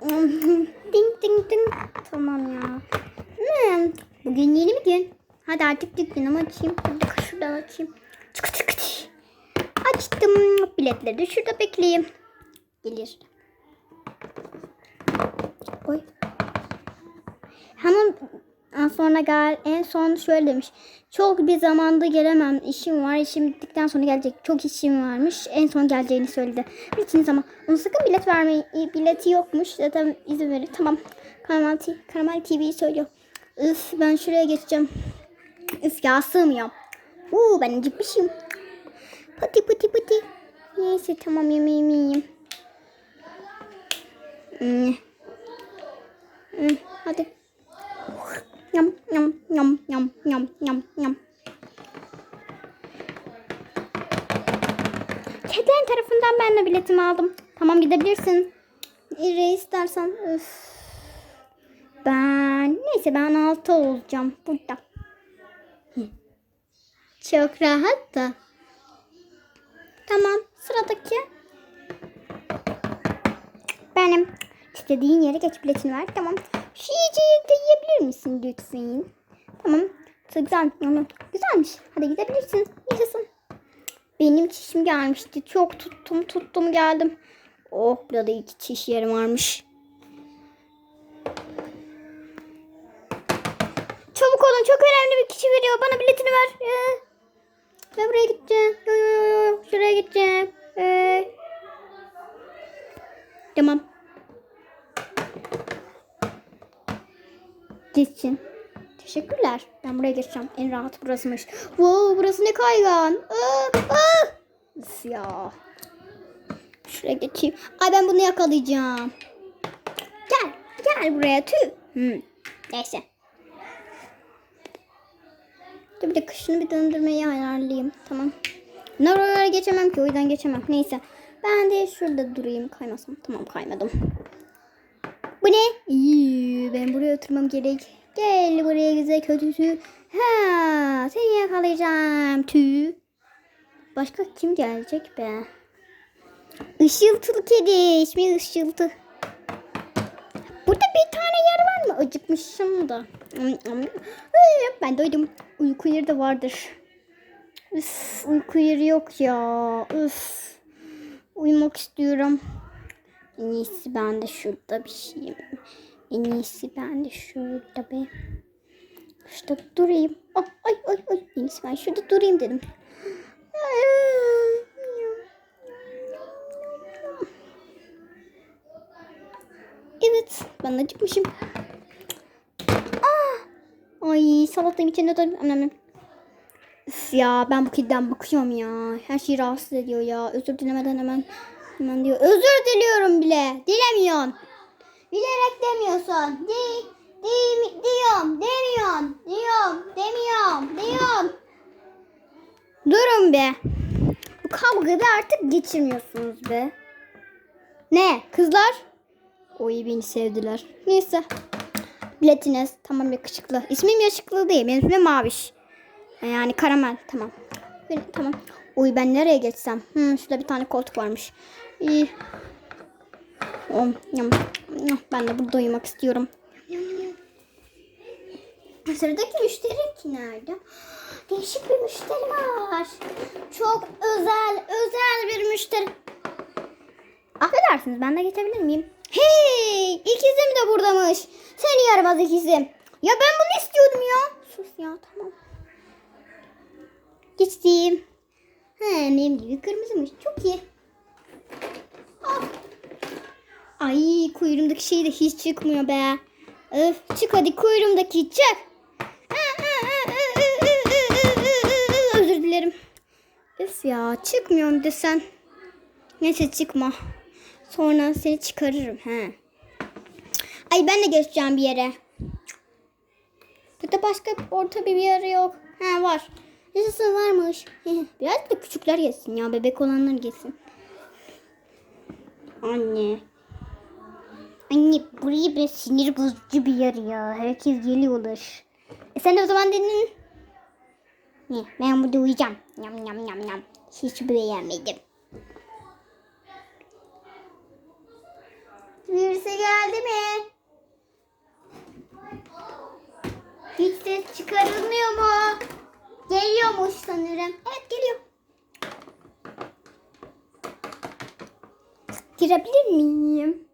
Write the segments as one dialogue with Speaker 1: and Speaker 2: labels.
Speaker 1: ding ding ding. Tamam ya. Hmm, bugün yeni bir gün. Hadi artık dükkanımı açayım. Hadi şuradan açayım. Çık çık çık. Açtım. Biletleri de şurada bekleyeyim. Gelir. Oy. Hemen sonra gel en son şöyle demiş. Çok bir zamanda gelemem. İşim var. İşim bittikten sonra gelecek. Çok işim varmış. En son geleceğini söyledi. Biletiniz ama onu sakın bilet vermeyin. Bileti yokmuş. Zaten izin verir. Tamam. Karamel, Karamel TV'yi söylüyor. Üf ben şuraya geçeceğim. Üf ya sığmıyorum. Uuu ben acıkmışım. Pati pati pati. Neyse tamam yemeğimi yiyeyim. Hmm. Hmm, hadi. Yam yam yam yam yam. Kedilerin tarafından ben de biletimi aldım. Tamam gidebilirsin. Nereye istersen. Üf. Ben neyse ben altı olacağım burada. Çok rahat da. Tamam sıradaki. Benim. İstediğin yere geç biletini ver. Tamam. Şu yiyeceği de yiyebilir misin lütfen? Tamam. Güzel. Güzelmiş. Hadi gidebilirsin. Yaşasın. Benim çişim gelmişti. Çok tuttum tuttum geldim. Oh burada iki çiş yerim varmış. Çabuk olun çok önemli bir kişi veriyor. Bana biletini ver. Ee, ben buraya gideceğim. Yo, yo, yo. Şuraya gideceğim. Ee, tamam. Geçsin. Teşekkürler. Ben buraya geçeceğim. En rahat burasıymış. Wow burası ne kaygan. Aa, aa. Üf ya. Şuraya geçeyim. Ay ben bunu yakalayacağım. Gel. Gel buraya tüh. Hmm. Neyse. Dur bir dakika şunu bir döndürmeyi ayarlayayım. Tamam. Ben oralara geçemem ki o yüzden geçemem. Neyse. Ben de şurada durayım kaymasam. Tamam kaymadım. Bu ne? İyi, ben buraya oturmam gerek. Gel buraya güzel kötüsü. Ha, seni yakalayacağım. Tüh. Başka kim gelecek be? Işıltılı kedi. İsmi Işıltı. Burada bir tane yer var mı? Acıkmışım da. Ay, Ben doydum. Uyku yeri de vardır. Üf, uyku yeri yok ya. Üf. Uyumak istiyorum. En iyisi ben de şurada bir şeyim. En iyisi ben şurada bir. Şurada durayım. Oh, ay ay ay. En iyisi ben şurada durayım dedim. Evet, ben acıkmışım. Ah! Ay salatanın içine dön. Annem. Ya ben bu kediden bakıyorum ya. Her şeyi rahatsız ediyor ya. Özür dilemeden hemen hemen diyor. Özür diliyorum bile. Dilemiyorsun. Bilerek demiyorsun. Di, di, diyorum, demiyorsun. Diyorum, demiyorum, diyorum. Durun be. Bu kavgada artık geçirmiyorsunuz be. Ne kızlar? Oy beni sevdiler. Neyse. Biletiniz tamam yakışıklı. İsmim yakışıklı değil. Benim ismim Maviş. Yani karamel tamam. Benim, tamam. Uy ben nereye geçsem? Hmm, şurada bir tane koltuk varmış. İyi. Ben de burada uyumak istiyorum. Sıradaki müşteri ki nerede? Değişik bir müşteri var. Çok özel, özel bir müşteri. Affedersiniz ben de geçebilir miyim? Hey! ikizim de buradamış. Seni yaramaz ikizim. Ya ben bunu istiyordum ya. Sus ya tamam. Geçtim. He benim gibi kırmızımış. Çok iyi. Ay kuyruğumdaki şey de hiç çıkmıyor be. Öf çık hadi kuyruğumdaki çık. Özür dilerim. Öf ya çıkmıyorum desen. Neyse çıkma. Sonra seni çıkarırım. He. Ay ben de geçeceğim bir yere. Burada başka orta bir yer yok. Ha var. Yaşasın varmış. Biraz da küçükler yesin ya. Bebek olanlar yesin. Anne. Anne burayı bir sinir bozucu bir yer ya. Herkes geliyorlar. E sen de o zaman dedin. Ne? Ben burada uyuyacağım. Yam yam yam yam. Hiç beğenmedim. Birisi geldi mi? Hiç ses çıkarılmıyor mu? Geliyormuş sanırım. Evet geliyor. Girebilir miyim?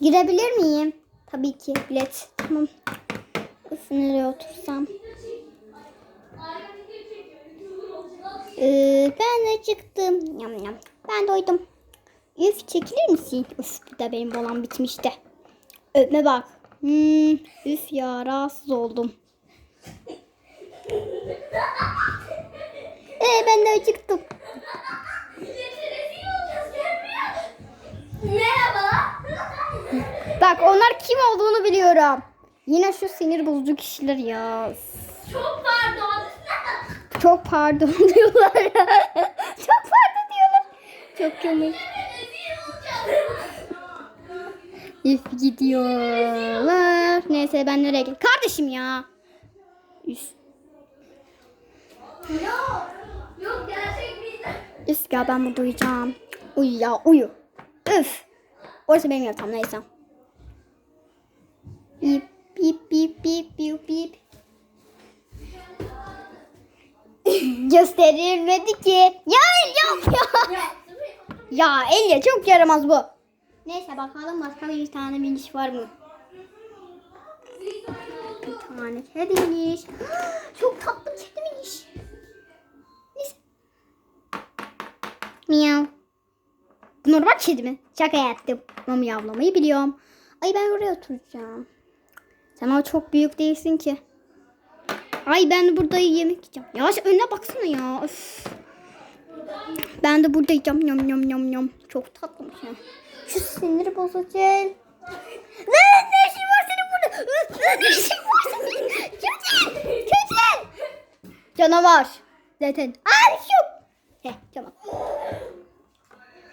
Speaker 1: Girebilir miyim? Tabii ki. Bilet. Tamam. Üf, nereye otursam? Ee, ben de çıktım. Yam yam. Ben doydum. Üf çekilir misin? Üf bir de benim bolam bitmişti. Öpme bak. Hmm, üf ya rahatsız oldum. Ee, ben de acıktım.
Speaker 2: Merhaba.
Speaker 1: Bak onlar kim olduğunu biliyorum. Yine şu sinir bozucu kişiler ya.
Speaker 2: Çok pardon.
Speaker 1: Çok pardon diyorlar. Çok pardon diyorlar. Çok komik. Üf gidiyorlar. Neyse ben nereye gel? Kardeşim ya. Üf.
Speaker 2: Yok. Yok gerçek bizden.
Speaker 1: Üf ya ben burada uyuyacağım. Uyu ya uyu. Üf. Orası benim yatağım neyse. Bip bip bip bip bip bip. Gösterilmedi ki. Ya yok ya.
Speaker 2: Ya.
Speaker 1: Elya çok yaramaz bu. Neyse bakalım başka bir tane miniş var mı? Bir tane kedi miniş. Çok tatlı kedi miniş. Neyse. Miyav. Normal kedi mi? Şaka yaptım. Ama miyavlamayı biliyorum. Ay ben oraya oturacağım. Sen ama çok büyük değilsin ki. Ay ben de burada yemek yiyeceğim. Ya sen önüne baksana ya. Üf. Ben de burada yiyeceğim. Yam yam yam yam. Çok tatlıymış ya. Şu siniri bozucu. Ne? Ne işin var senin burada? Ne işin var senin? Kimsin? Kimsin? Canavar. Zaten. Ay şu. Heh tamam.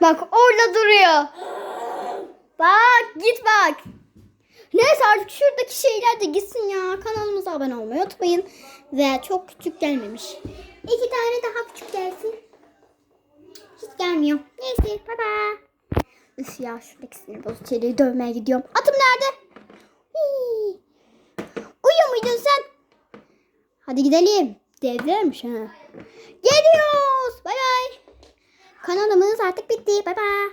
Speaker 1: Bak orada duruyor. Bak git bak. Neyse artık şuradaki şeyler de gitsin ya. Kanalımıza abone olmayı unutmayın. Ve çok küçük gelmemiş. İki tane daha küçük gelsin. Hiç gelmiyor. Neyse bye. Üf ya şuradaki sinir bozucu çeliği dövmeye gidiyorum. Atım nerede? Hii. Uyuyor muydun sen? Hadi gidelim. Devlermiş ha. Geliyoruz. Bay bay. Kanalımız artık bitti. Bay bay.